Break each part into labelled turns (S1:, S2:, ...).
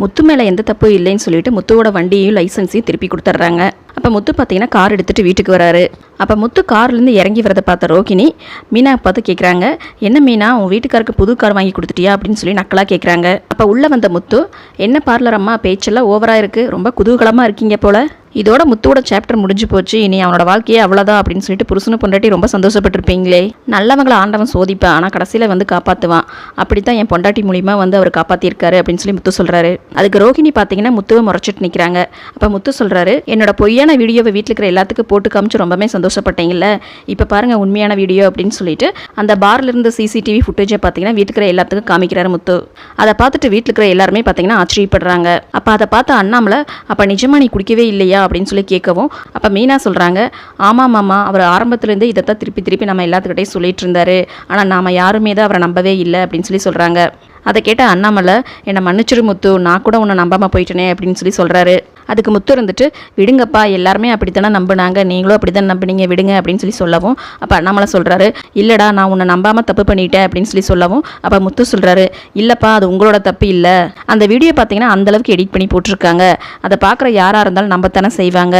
S1: முத்து மேலே எந்த தப்பும் இல்லைன்னு சொல்லிட்டு முத்துவோட வண்டியையும் லைசன்ஸையும் திருப்பி கொடுத்துட்றாங்க. அப்போ முத்து பார்த்தீங்கன்னா கார் எடுத்துகிட்டு வீட்டுக்கு வராரு. அப்போ முத்து கார்லேருந்து இறங்கி வரதை பார்த்த ரோகிணி மீனா பார்த்து கேட்குறாங்க என்ன மீனா உன் வீட்டுக்காருக்கு புது கார் வாங்கி கொடுத்துட்டியா? அப்படின்னு சொல்லி நக்கலாக கேட்குறாங்க அப்போ உள்ளே வந்த முத்து என்ன பார்லர் அம்மா பேச்செல்லாம் ஓவராக இருக்குது ரொம்ப குதூகலமாக இருக்கீங்க போல். இதோட முத்துவோட சாப்டர் முடிஞ்சு போச்சு. இனி அவனோட வாழ்க்கையே அவ்வளோதான் அப்படின்னு சொல்லிட்டு புருஷனு பொண்டாட்டி ரொம்ப சந்தோஷப்பட்டிருப்பீங்களே. நல்லவங்களை ஆண்டவன் சோதிப்பேன். ஆனால் கடைசியில் வந்து காப்பாற்றுவான் அப்படி தான் என் பொண்டாட்டி மூலியமா வந்து அவர் காப்பாற்றிருக்காரு அப்படின்னு சொல்லி முத்து சொல்கிறாரு அதுக்கு ரோகிணி பார்த்தீங்கன்னா முத்துவை முறைச்சிட்டு நிற்கிறாங்க அப்போ முத்து சொல்கிறாரு என்னோட பொய்யான வீடியோவை வீட்டில் இருக்கிற எல்லாத்துக்கும் போட்டு காமிச்சு ரொம்பவே சந்தோஷப்பட்டீங்கல்ல. இப்போ பாருங்கள் உண்மையான வீடியோ அப்படின்னு சொல்லிட்டு அந்த பார்ல இருந்த சிசிடிவி ஃபுட்டேஜை பார்த்தீங்கன்னா வீட்டுக்கு இருக்கிற எல்லாத்துக்கும் காமிக்கிறாரு முத்து. அதை பார்த்துட்டு வீட்டில் இருக்கிற எல்லாருமே பார்த்தீங்கன்னா ஆச்சரியப்படுறாங்க. அப்போ அதை பார்த்து அண்ணாமலை அப்போ நிஜமா நீ குடிக்கவே இல்லையா? அப்படின்னு சொல்லி கேட்கவும் அப்போ மீனா சொல்கிறாங்க ஆமாம் மாமா அவர் ஆரம்பத்துலேருந்து இதைத்தான் திருப்பி திருப்பி நம்ம எல்லாத்துக்கிட்டையும் சொல்லிட்டு இருந்தாரு. ஆனால் நாம் யாருமே தான் அவரை நம்பவே இல்லை அப்படின்னு சொல்லி சொல்கிறாங்க அதை கேட்ட அண்ணாமலை என்னை மன்னிச்சிரு முத்து நான் கூட உன்னை நம்பாமல் போயிட்டேனே அப்படின்னு சொல்லி சொல்கிறாரு அதுக்கு முத்து இருந்துட்டு விடுங்கப்பா எல்லாருமே அப்படித்தானே நம்பினாங்க. நீங்களும் அப்படி தான் நம்பினீங்க. விடுங்க அப்படின்னு சொல்லி சொல்லவும் அப்போ அண்ணாமலை சொல்கிறாரு இல்லைடா நான் உன்னை நம்பாமல் தப்பு பண்ணிட்டேன் அப்படின்னு சொல்லி சொல்லவும் அப்போ முத்து சொல்கிறாரு இல்லைப்பா அது உங்களோட தப்பு இல்லை. அந்த வீடியோ பார்த்தீங்கன்னா அந்தளவுக்கு எடிட் பண்ணி போட்டிருக்காங்க. அதை பார்க்குற யாராக இருந்தாலும் நம்பத்தானே செய்வாங்க.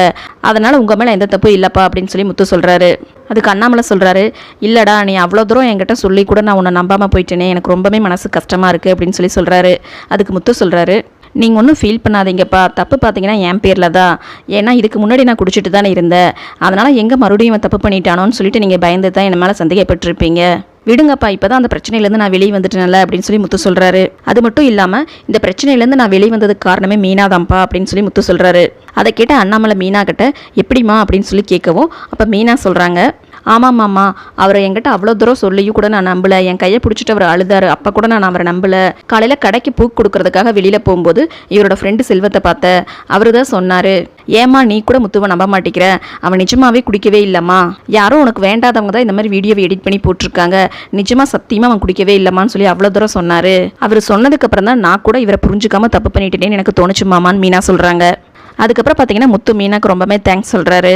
S1: அதனால் உங்கள் மேலே எந்த தப்பும் இல்லைப்பா அப்படின்னு சொல்லி முத்து சொல்கிறாரு அதுக்கு அண்ணாமலை சொல்கிறாரு இல்லைடா நீ அவ்வளோ தூரம் என்கிட்ட சொல்லி கூட நான் உன்னை நம்பாமல் போயிட்டேனே. எனக்கு ரொம்பவே மனசு கஷ்டமாக இருக்குது அப்படின்னு சொல்லி சொல்கிறாரு அதுக்கு முத்து சொல்கிறாரு நீங்கள் ஒன்றும் ஃபீல் பண்ணாதீங்கப்பா. தப்பு பார்த்தீங்கன்னா என் பேரில் தான். ஏன்னா இதுக்கு முன்னாடி நான் குடிச்சிட்டு தானே இருந்தேன். அதனால் எங்கே மறுபடியும் தப்பு பண்ணிட்டானோன்னு சொல்லிட்டு நீங்கள் பயந்து தான் என் மேலே சந்தேகப்பட்டிருப்பீங்க. விடுங்கப்பா இப்போ தான் அந்த பிரச்சனையிலேருந்து நான் வெளியே வந்துட்டேன்ல அப்படின்னு சொல்லி முத்து சொல்கிறாரு அது மட்டும் இல்லாமல் இந்த பிரச்சனையிலேருந்து நான் வெளியே வந்ததுக்கு காரணமே மீனாதான்ப்பா அப்படின்னு சொல்லி முத்து சொல்கிறாரு அதை கேட்ட அண்ணாமலை மீனா கிட்ட எப்படிம்மா? அப்படின்னு சொல்லி கேட்கவும் அப்போ மீனா சொல்கிறாங்க ஆமாம் மாமா அவரை என்கிட்ட அவ்வளோ தூரம் சொல்லியும் கூட நான் நம்பலை. என் கையை பிடிச்சிட்டு அவர் அழுதாரு. அப்போ கூட நான் அவரை நம்பலை. காலையில் கடைக்கு பூ கொடுக்கறதுக்காக வெளியில் போகும்போது இவரோட ஃப்ரெண்டு செல்வத்தை பார்த்தேன் அவர் தான் சொன்னார் ஏமா நீ கூட முத்துவை நம்ப மாட்டேங்கிற அவன் நிஜமாவே குடிக்கவே இல்லைம்மா. யாரும் உனக்கு வேண்டாதவங்க தான் இந்த மாதிரி வீடியோவை எடிட் பண்ணி போட்டிருக்காங்க. நிஜமாக சத்தியமாக அவன் குடிக்கவே இல்லைம்மான்னு சொல்லி அவ்வளோ தூரம் சொன்னார். அவர் சொன்னதுக்கப்புறம் தான் நான் கூட இவரை புரிஞ்சுக்காம தப்பு பண்ணிட்டேன்னு எனக்கு தோணுச்சு மாமான்னு மீனா சொல்கிறாங்க அதுக்கப்புறம் பார்த்தீங்கன்னா முத்து மீனாக்கு ரொம்பவே தேங்க்ஸ் சொல்கிறாரு